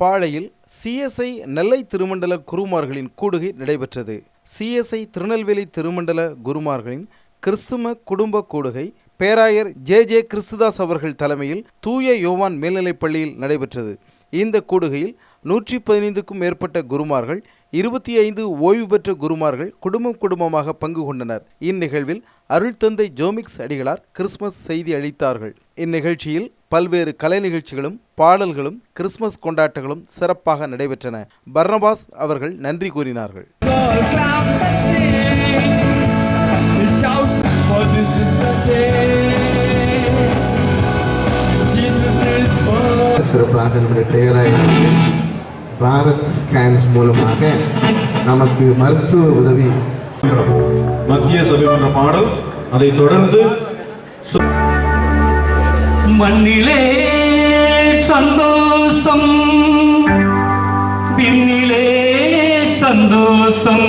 பாளையில் CSI நெல்லை திருமண்டல குருமார்களின் கூடுகை நடைபெற்றது. CSI Tirunelveli திருமண்டல குருமார்களின் கிறிஸ்தும குடும்ப கூடுகை பேராயர் ஜே ஜே கிறிஸ்துதாஸ் அவர்கள் தலைமையில் தூய யோவான் மேல்நிலைப் பள்ளியில் நடைபெற்றது. இந்த கூடுகையில் நூற்றி பதினைந்துக்கும் மேற்பட்ட குருமார்கள் இருபத்தி ஐந்து ஓய்வு பெற்ற குருமார்கள் குடும்பம் குடும்பமாக பங்கு கொண்டனர். இந்நிகழ்வில் அருள் தந்தை ஜோமிக்ஸ் அடிகளார் கிறிஸ்துமஸ் செய்தி அளித்தார்கள். இந்நிகழ்ச்சியில் பல்வேறு கலை நிகழ்ச்சிகளும் பாடல்களும் கிறிஸ்மஸ் கொண்டாட்டங்களும் சிறப்பாக நடைபெற்றன பர்னபாஸ் அவர்கள் நன்றி கூறினார்கள். சிறப்பாக நம்முடைய பெயராயிரத்தில் பாரத் ஸ்கேன்ஸ் மூலமாக நமக்கு மருத்துவ உதவி மத்திய சபைமன்ற பாடல் அதைத் தொடர்ந்து மண்ணிலே சந்தோஷம் விண்ணிலே சந்தோஷம்.